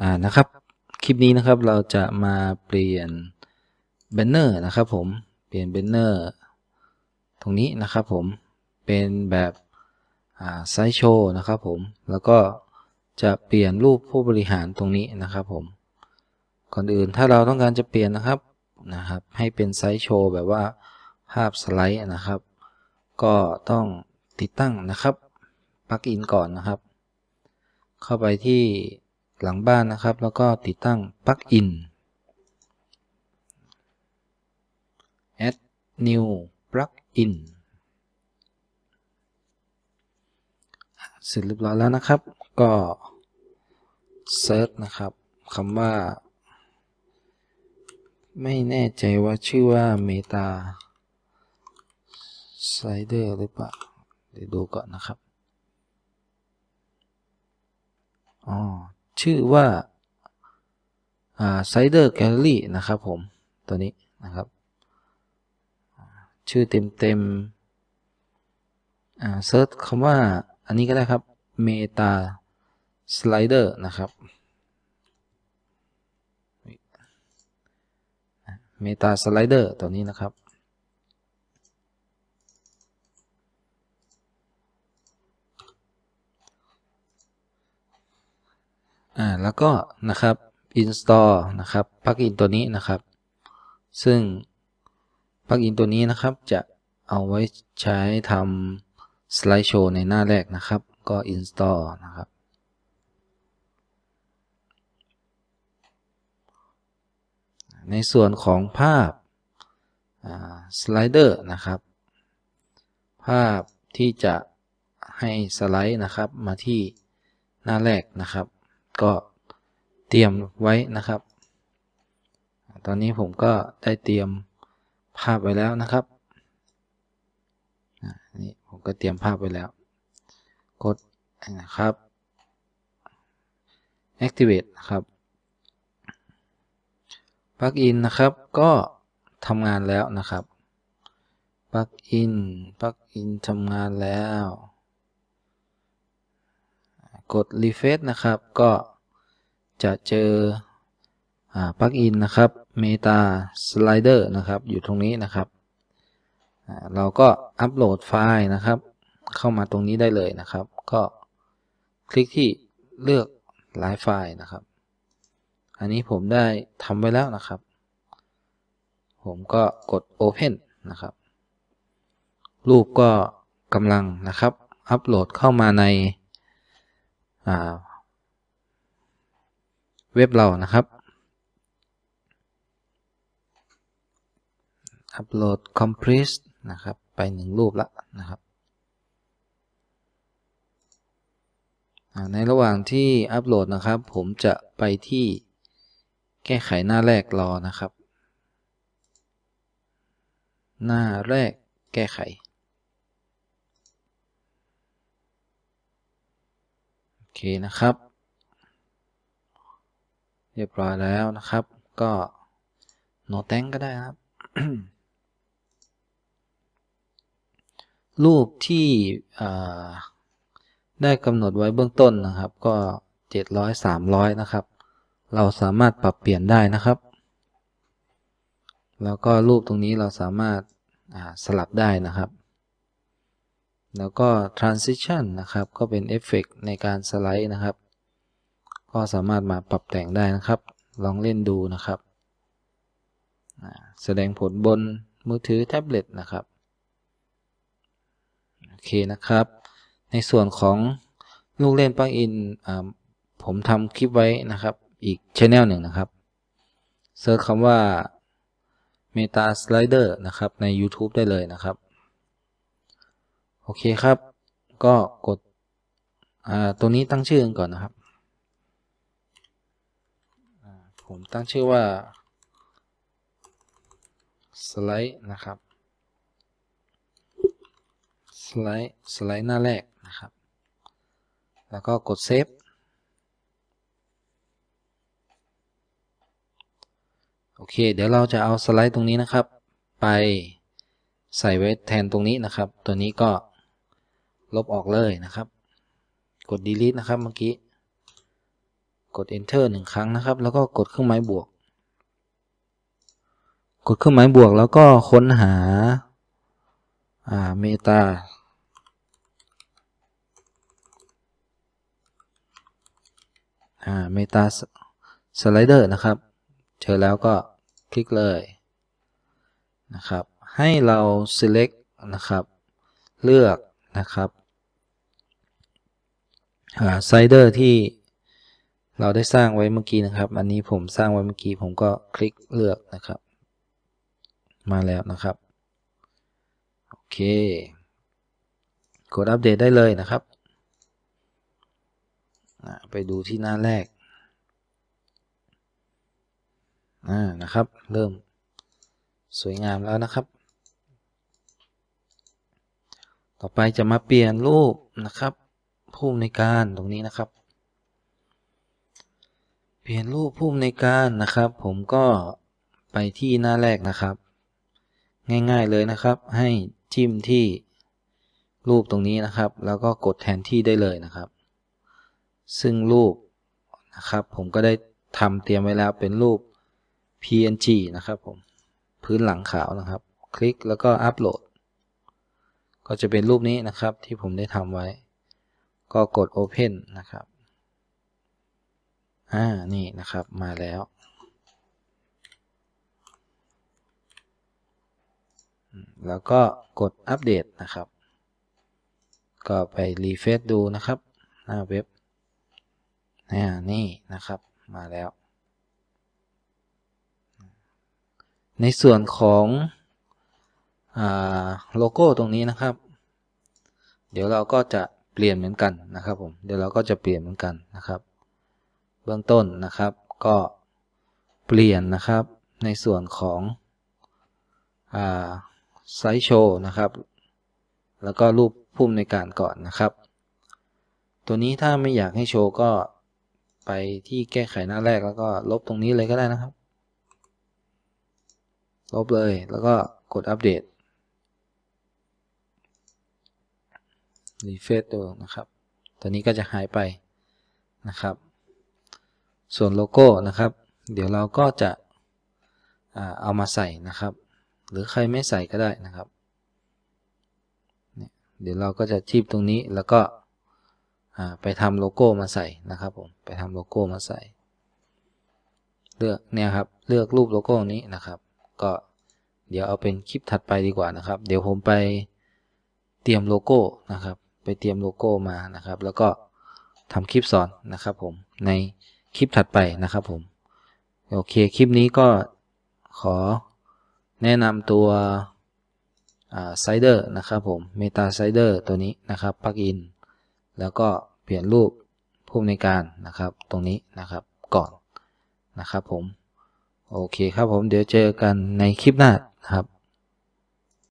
อ่านะครับคลิปนี้นะครับเราจะมาเปลี่ยนแบนเนอร์นะครับผมเปลี่ยนแบนเนอร์ตรงนี้นะครับผมเป็นแบบไซส์โชว์นะครับผมแล้วก็จะเปลี่ยนรูปผู้บริหารตรงนี้นะครับผมก่อนอื่นถ้าเราต้องการจะเปลี่ยนนะครับนะครับ ให้เป็นไซส์โชว์แบบว่าภาพสไลด์นะครับ ก็ต้องติดตั้งนะครับปลั๊กอินก่อนนะครับ เข้าไปที่ หลังบ้านนะครับ แล้วก็ติดตั้งปลั๊กอิน add new plugin เสร็จเรียบร้อยแล้วนะครับ ก็เซิร์ชนะครับคำว่า ไม่แน่ใจว่าชื่อว่า Meta Slider หรือเปล่า เดี๋ยวดูก่อนนะครับ อ๋อ ชื่อว่าอ่า Slider Gallery นะครับผม ตัวนี้นะครับ ชื่อเต็มเต็มๆเซิร์ชคำว่าอันนี้ก็ได้ครับ Meta Slider นะครับ Meta Slider ตัวนี้นะครับ อ่า แล้วก็นะครับ install นะครับปลั๊กอินตัวนี้นะครับ ซึ่งปลั๊กอินตัวนี้นะครับจะเอาไว้ใช้ทำสไลด์โชว์ในหน้าแรกนะครับ ก็ install นะครับ ในส่วนของภาพสไลเดอร์นะครับ ภาพที่จะให้สไลด์นะครับมาที่หน้าแรกนะครับ ก็ ตรียมไว้นะครับ ตอนนี้ผมก็ได้เตรียมภาพไว้แล้วนะครับนี่ผมก็เตรียมภาพไว้แล้ว กดนะครับ activate นะครับปลั๊กอินะครับ ก็ทำงานแล้วนะครับปลั๊กอินปลั๊กอินทำงานแล้ว กด refresh นะครับ ก็ จะเจอปลั๊กอินนะครับ Meta Slider นะครับ อยู่ตรงนี้นะครับ เราก็อัปโหลดไฟล์นะครับ เข้ามาตรงนี้ได้เลยนะครับ ก็คลิกที่เลือกไลฟ์ไฟล์นะครับ อันนี้ผมได้ทำไว้แล้วนะครับ ผมก็กด Open นะครับ รูปก็กำลังนะครับ อัปโหลดเข้ามาใน เว็บเรานะครับอัปโหลด complete นะครับ ไปหนึ่งรูปล้วนะครับ ในระหว่างที่อัปโหลดนะครับ ผมจะไปที่แก้ไขหน้าแรกรอนะครับ หน้าแรกแก้ไข โอเคนะครับ เรียบร้อยแล้วนะครับ ก็โนแตงก็ได้ครับ รูปที่ได้กำหนดไว้เบื้องต้นนะครับ ก็ 700 300 นะครับ เราสามารถปรับเปลี่ยนได้นะครับ แล้วก็รูปตรงนี้เราสามารถสลับได้นะครับ แล้วก็ transition นะครับ ก็เป็นเอฟเฟกในการสไลด์นะครับ ก็สามารถมาปรับแต่งได้นะครับ ลองเล่นดูนะครับ แสดงผลบนมือถือแท็บเล็ตนะครับโอเคนะครับ ในส่วนของลูกเล่นปลั๊กอินผมทำคลิปไว้นะครับ อีกช anel หนึ่งนะครับเซิร์ชคำว่า Meta Slider นะครับ ใน YouTube ได้เลยนะครับ โอเคครับ ก็กดตัวนี้ตั้งชื่อก่อนนะครับ ผมตั้งชื่อว่าสไลด์นะครับสไลด์สไลด์หน้าแรกนะครับ แล้วก็กดเซฟโอเค เดี๋ยวเราจะเอาสไลด์ตรงนี้นะครับ ไปใส่ไว้แทนตรงนี้นะครับ ตัวนี้ก็ลบออกเลยนะครับ กด delete นะครับเมื่อกี้ กด enter หนึ่งครั้งนะครับ แล้วก็กดเครื่องหมายบวก กดเครื่องหมายบวกแล้วก็ค้นหาอ่าเมตาอ่าเมตาสไลเดอร์นะครับ เจอแล้วก็คลิกเลยนะครับ ให้เรา select นะครับ เลือกนะครับไซเดอร์ที่ เราได้สร้างไว้เมื่อกี้นะครับ อันนี้ผมสร้างไว้เมื่อกี้ผมก็คลิกเลือกนะครับ มาแล้วนะครับ โอเค กดอัปเดตได้เลยนะครับ ไปดูที่หน้าแรกอ่านะครับ เริ่มสวยงามแล้วนะครับ ต่อไปจะมาเปลี่ยนรูปนะครับ ผู้อำนการตรงนี้นะครับ เปลี่ยนรูปผู้อำนการนะครับ ผมก็ไปที่หน้าแรกนะครับ ง่ายๆเลยนะครับ ให้จิ้มที่รูปตรงนี้นะครับ แล้วก็กดแทนที่ได้เลยนะครับ ซึ่งรูปนะครับ ผมก็ได้ทำเตรียมไว้แล้วเป็นรูป PNG นะครับผมพื้นหลังขาวนะครับ คลิกแล้วก็อัปโหลด ก็จะเป็นรูปนี้นะครับที่ผมได้ทำไว้ ก็กด Open นะครับ อ่า นี่นะครับ มาแล้ว แล้วก็กดอัปเดตนะครับ ก็ไปรีเฟซดูนะครับ หน้าเว็บนี่นะครับ มาแล้ว ในส่วนของโลโก้ตรงนี้นะครับ เดี๋ยวเราก็จะเปลี่ยนเหมือนกันนะครับผม เดี๋ยวเราก็จะเปลี่ยนเหมือนกันนะครับ เบื้องต้นนะครับ ก็เปลี่ยนนะครับในส่วนของไซส์โชว์นะครับ แล้วก็รูปพุ่มในการก่อนนะครับ ตัวนี้ถ้าไม่อยากให้โชว์ก็ไปที่แก้ไขหน้าแรกแล้วก็ลบตรงนี้เลยก็ได้นะครับ ลบเลยแล้วก็กดอัปเดตรีเฟซดูนะครับ ตัวนี้ก็จะหายไปนะครับ ส่วนโลโก้นะครับ เดี๋ยวเราก็จะเอามาใส่นะครับ หรือใครไม่ใส่ก็ได้นะครับ เดี๋ยวเราก็จะทีบตรงนี้แล้วก็ไปทำโลโก้มาใส่นะครับผมไปทำโลโก้มาใส่ เลือกเนี่ยครับเลือกรูปโลโก้นี้นะครับ ก็เดี๋ยวเอาเป็นคลิปถัดไปดีกว่านะครับ เดี๋ยวผมไปเตรียมโลโก้นะครับ ไปเตรียมโลโก้มานะครับ แล้วก็ทำคลิปสอนนะครับผมใน คลิปถัดไปนะครับผม โอเค คลิปนี้ก็ขอแนะนำตัวไซเดอร์นะครับผม Meta Sider ตัวนี้นะครับปลั๊กอินแล้วก็เปลี่ยนรูปผู้ในการนะครับตรงนี้นะครับก่อนนะครับผม โอเคครับผมเดี๋ยวเจอกันในคลิปหน้าครับ